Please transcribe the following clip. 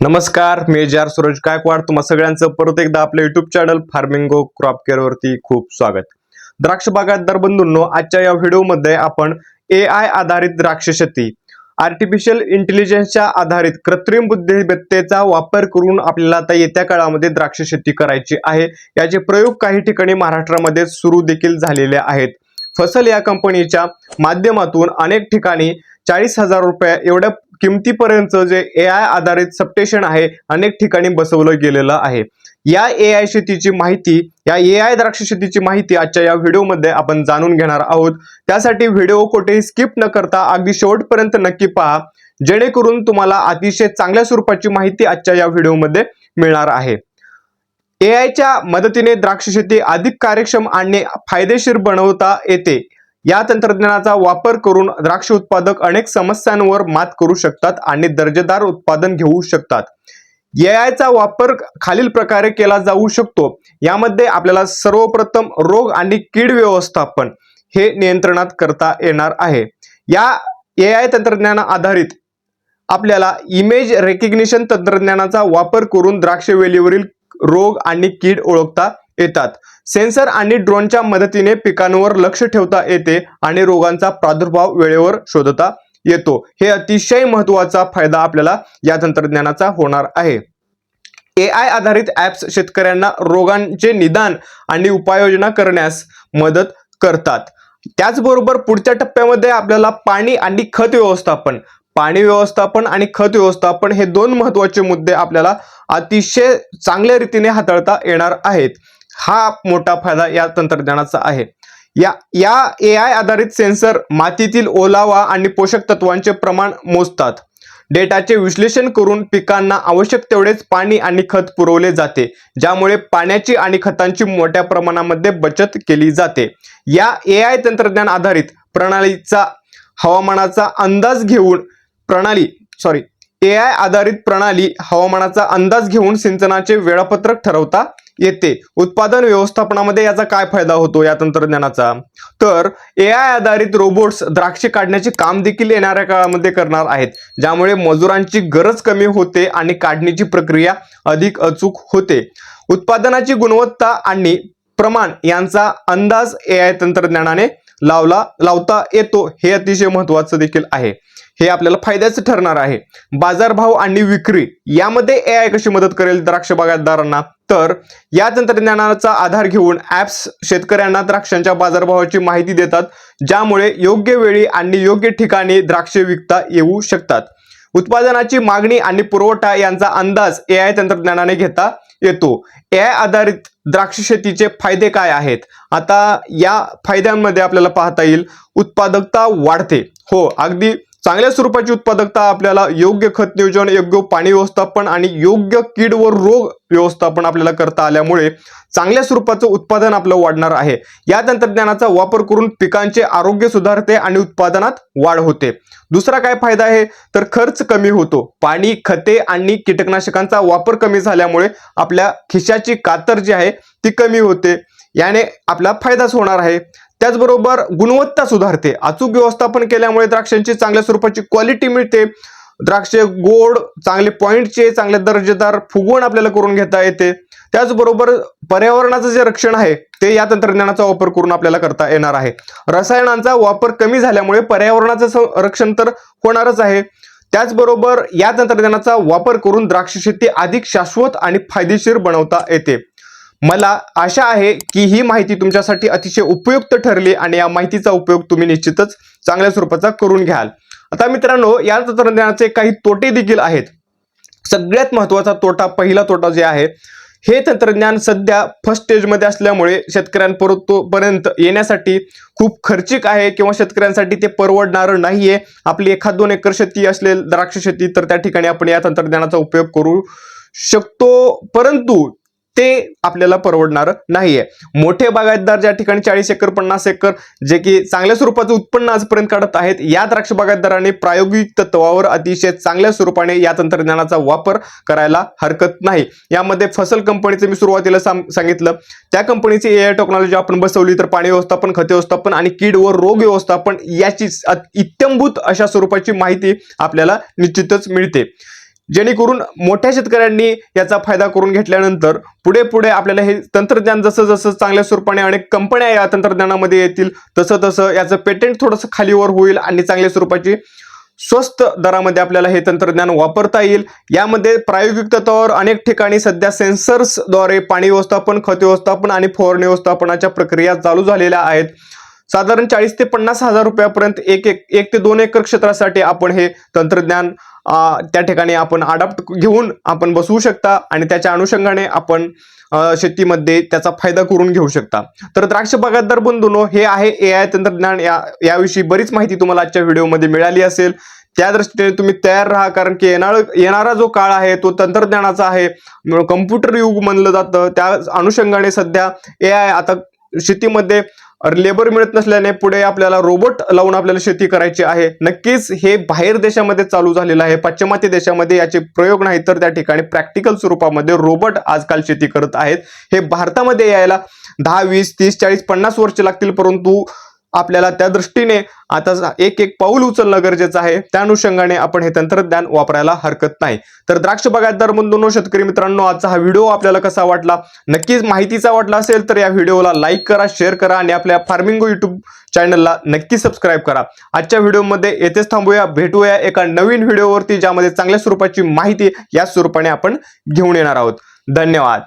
नमस्कार मी जार सूरज गायकवाड. तुम्हा सगळ्यांचं परत एकदा आपल्या YouTube channel Farmingo crop care वरती खूप स्वागत. द्राक्ष बागायतदार बंधूंनो आजच्या या व्हिडिओमध्ये आपण ए आय आधारित द्राक्ष शेती आर्टिफिशियल इंटेलिजन्सच्या आधारित कृत्रिम बुद्धिमत्तेचा वापर करून आपल्याला आता येत्या काळामध्ये द्राक्ष शेती करायची आहे. याचे प्रयोग काही ठिकाणी महाराष्ट्रामध्ये सुरू देखील झालेले आहेत. फसल या कंपनीच्या माध्यमातून अनेक ठिकाणी चाळीस हजार रुपये एवढ्या किमतीपर्यंत जे ए आय आधारित सबटेशन आहे अनेक ठिकाणी बसवलं गेलेलं आहे. या ए आय शेतीची माहिती या ए आय द्राक्ष शेतीची माहिती आजच्या या व्हिडिओमध्ये आपण जाणून घेणार आहोत. त्यासाठी व्हिडिओ कुठेही स्किप न करता अगदी शेवटपर्यंत नक्की पहा जेणेकरून तुम्हाला अतिशय चांगल्या स्वरूपाची माहिती आजच्या या व्हिडिओमध्ये मिळणार आहे. ए आयच्या मदतीने द्राक्ष शेती अधिक कार्यक्षम आणि फायदेशीर बनवता येते. या तंत्रज्ञानाचा वापर करून द्राक्ष उत्पादक अनेक समस्यांवर मात करू शकतात आणि दर्जेदार उत्पादन घेऊ शकतात. एआयचा वापर खालील प्रकारे केला जाऊ शकतो. यामध्ये आपल्याला सर्वप्रथम रोग आणि कीड व्यवस्थापन हे नियंत्रणात करता येणार आहे. या ए आय तंत्रज्ञाना आधारित आपल्याला इमेज रेकग्निशन तंत्रज्ञानाचा वापर करून द्राक्ष वेलीवरील रोग आणि कीड ओळखता येतात. सेन्सर आणि ड्रोनच्या मदतीने पिकांवर लक्ष ठेवता येते आणि रोगांचा प्रादुर्भाव वेळेवर शोधता येतो. हे अतिशय महत्त्वाचा फायदा आपल्याला या तंत्रज्ञानाचा होणार आहे. ए आय आधारित ऍप्स शेतकऱ्यांना रोगांचे निदान आणि उपाययोजना करण्यास मदत करतात. त्याचबरोबर पुढच्या टप्प्यामध्ये आपल्याला पाणी आणि खत व्यवस्थापन पाणी व्यवस्थापन आणि खत व्यवस्थापन हे दोन महत्त्वाचे मुद्दे आपल्याला अतिशय चांगल्या रीतीने हाताळता येणार आहेत. हा मोठा फायदा या तंत्रज्ञानाचा आहे. या या ए आय आधारित सेन्सर मातीतील ओलावा आणि पोषक तत्वांचे प्रमाण मोजतात. डेटाचे विश्लेषण करून पिकांना आवश्यक तेवढेच पाणी आणि खत पुरवले जाते ज्यामुळे पाण्याची आणि खतांची मोठ्या प्रमाणामध्ये बचत केली जाते. या ए आय तंत्रज्ञान आधारित प्रणालीचा हवामानाचा अंदाज घेऊन प्रणाली सॉरी ए आय आधारित प्रणाली हवामानाचा अंदाज घेऊन सिंचनाचे वेळापत्रक ठरवता येते. उत्पादन व्यवस्थापनामध्ये याचा काय फायदा होतो या तंत्रज्ञानाचा? तर ए आय आधारित रोबोट्स द्राक्षे काढण्याचे काम देखील येणाऱ्या काळामध्ये करणार आहेत ज्यामुळे मजुरांची गरज कमी होते आणि काढणीची प्रक्रिया अधिक अचूक होते. उत्पादनाची गुणवत्ता आणि प्रमाण यांचा अंदाज ए आय तंत्रज्ञानाने लावला लावता येतो हे अतिशय महत्वाचं देखील आहे. हे आपल्याला फायद्याचं ठरणार आहे. बाजारभाव आणि विक्री यामध्ये ए आय कशी मदत करेल द्राक्ष बागायतदारांना? तर या तंत्रज्ञानाचा आधार घेऊन ऍप्स शेतकऱ्यांना द्राक्षांच्या बाजारभावाची माहिती देतात ज्यामुळे योग्य वेळी आणि योग्य ठिकाणी द्राक्षे विकता येऊ शकतात. उत्पादनाची मागणी आणि पुरवठा यांचा अंदाज ए आय तंत्रज्ञानाने घेता येतो. ए आय आधारित द्राक्ष शेतीचे फायदे काय आहेत? आता या फायद्यांमध्ये आपल्याला पाहता येईल उत्पादकता वाढते. हो अगदी चांगल्या स्वरूपाची उत्पादकता आपल्याला योग्य खत नियोजन योग्य पाणी व्यवस्थापन आणि योग्य कीड व रोग व्यवस्थापन आपल्याला करता आल्यामुळे चांगल्या स्वरूपाचं उत्पादन आपलं वाढणार आहे. या तंत्रज्ञानाचा वापर करून पिकांचे आरोग्य सुधारते आणि उत्पादनात वाढ होते. दुसरा काय फायदा आहे? तर खर्च कमी होतो. पाणी खते आणि कीटकनाशकांचा वापर कमी झाल्यामुळे आपल्या खिशाची कातर जी आहे ती कमी होते. याने आपला फायदाच होणार आहे. त्याचबरोबर गुणवत्ता सुधारते. अचूक व्यवस्थापन केल्यामुळे द्राक्षांची चांगल्या स्वरूपाची क्वालिटी मिळते. द्राक्षे गोड चांगले पॉईंटचे चांगले दर्जेदार फुगवण आपल्याला करून घेता येते. त्याचबरोबर पर्यावरणाचं जे रक्षण आहे ते या तंत्रज्ञानाचा वापर करून आपल्याला करता येणार आहे. रसायनांचा वापर कमी झाल्यामुळे पर्यावरणाचं रक्षण तर होणारच आहे. त्याचबरोबर या तंत्रज्ञानाचा वापर करून द्राक्ष शेती अधिक शाश्वत आणि फायदेशीर बनवता येते. मला आशा आहे की ही माहिती तुमच्यासाठी अतिशय उपयुक्त ठरली आणि या माहितीचा उपयोग तुम्ही निश्चितच चांगल्या स्वरूपाचा करून घ्याल. आता मित्रांनो या तंत्रज्ञानाचे काही तोटे देखील आहेत. सगळ्यात महत्त्वाचा तोटा पहिला तोटा जे आहे हे तंत्रज्ञान सध्या फर्स्ट स्टेजमध्ये असल्यामुळे शेतकऱ्यांपर्यंत येण्यासाठी खूप खर्चिक आहे किंवा शेतकऱ्यांसाठी ते परवडणारं नाहीये. आपली एखाद दोन एकर शेती असलेल द्राक्ष शेती तर त्या ठिकाणी आपण या तंत्रज्ञानाचा उपयोग करू शकतो. परंतु ते आपल्याला परवडणार नाहीये. मोठे बागायतदार ज्या ठिकाणी चाळीस एकर पन्नास एकर जे की चांगल्या स्वरूपाचं उत्पन्न आजपर्यंत काढत आहेत या द्राक्ष बागायतदारांनी प्रायोगिक तत्वावर अतिशय चांगल्या स्वरूपाने या तंत्रज्ञानाचा वापर करायला हरकत नाही. यामध्ये फसल कंपनीचं मी सुरुवातीला सांग- सांगितलं. त्या कंपनीची ए आय टेक्नॉलॉजी आपण बसवली तर पाणी व्यवस्थापन खते व्यवस्थापन आणि कीड व रोग व्यवस्थापन याची इत्यंभूत अशा स्वरूपाची माहिती आपल्याला निश्चितच मिळते. जेणेकरून मोठ्या शेतकऱ्यांनी याचा फायदा करून घेतल्यानंतर पुढे पुढे आपल्याला हे तंत्रज्ञान जसं जसं चांगल्या स्वरूपाने अनेक कंपन्या या तंत्रज्ञानामध्ये येतील तसं तसं याचं पेटेंट थोडंसं खालीवर होईल आणि चांगल्या स्वरूपाची स्वस्त दरामध्ये आपल्याला हे तंत्रज्ञान वापरता येईल. यामध्ये प्रायोगिक तत्वावर अनेक ठिकाणी सध्या सेन्सर्सद्वारे पाणी व्यवस्थापन खत व्यवस्थापन आणि फवारणी व्यवस्थापनाच्या प्रक्रिया चालू झालेल्या आहेत. साधारण चाळीस ते पन्नास हजार रुपयापर्यंत एक एक एक ते दोन एकर क्षेत्रासाठी आपण हे तंत्रज्ञान त्या ठिकाणी आपण अडॉप्ट घेऊन आपण बसवू शकता आणि त्याच्या अनुषंगाने आपण शेतीमध्ये त्याचा फायदा करून घेऊ शकता. तर द्राक्ष बागायतदार बंधूनो हे आहे ए आय तंत्रज्ञान. या याविषयी बरीच माहिती तुम्हाला आजच्या व्हिडिओमध्ये मिळाली असेल. त्या दृष्टीने तुम्ही तयार राहा कारण की येणार येणारा जो काळ आहे तो तंत्रज्ञानाचा आहे. कम्प्युटर युग म्हणलं जातं. त्या अनुषंगाने सध्या ए आय आता शेतीमध्ये लेबर मिळत नसल्याने पुढे आपल्याला रोबोट लावून आपल्याला शेती करायची आहे. नक्कीच हे बाहेर देशामध्ये चालू झालेलं आहे. पाश्चिमात्य देशामध्ये याचे प्रयोग नाही तर त्या ठिकाणी प्रॅक्टिकल स्वरूपामध्ये रोबोट आजकाल शेती करत आहेत. हे भारतामध्ये यायला दहा वीस तीस चाळीस पन्नास वर्ष लागतील परंतु आपल्याला त्या दृष्टीने आता एक एक पाऊल उचलणं गरजेचं आहे. त्या अनुषंगाने आपण हे तंत्रज्ञान वापरायला हरकत नाही. तर द्राक्ष बागायतदार बंधूंनो शेतकरी मित्रांनो आजचा हा व्हिडिओ आपल्याला कसा वाटला? नक्कीच माहितीचा वाटला असेल तर या व्हिडिओला लाईक करा शेअर करा आणि आपल्या फार्मिंगो युट्यूब चॅनलला नक्की सबस्क्राईब करा. आजच्या व्हिडिओमध्ये येथेच थांबूया. भेटूया एका नवीन व्हिडिओवरती ज्यामध्ये चांगल्या स्वरूपाची माहिती या स्वरूपाने आपण घेऊन येणार आहोत. धन्यवाद.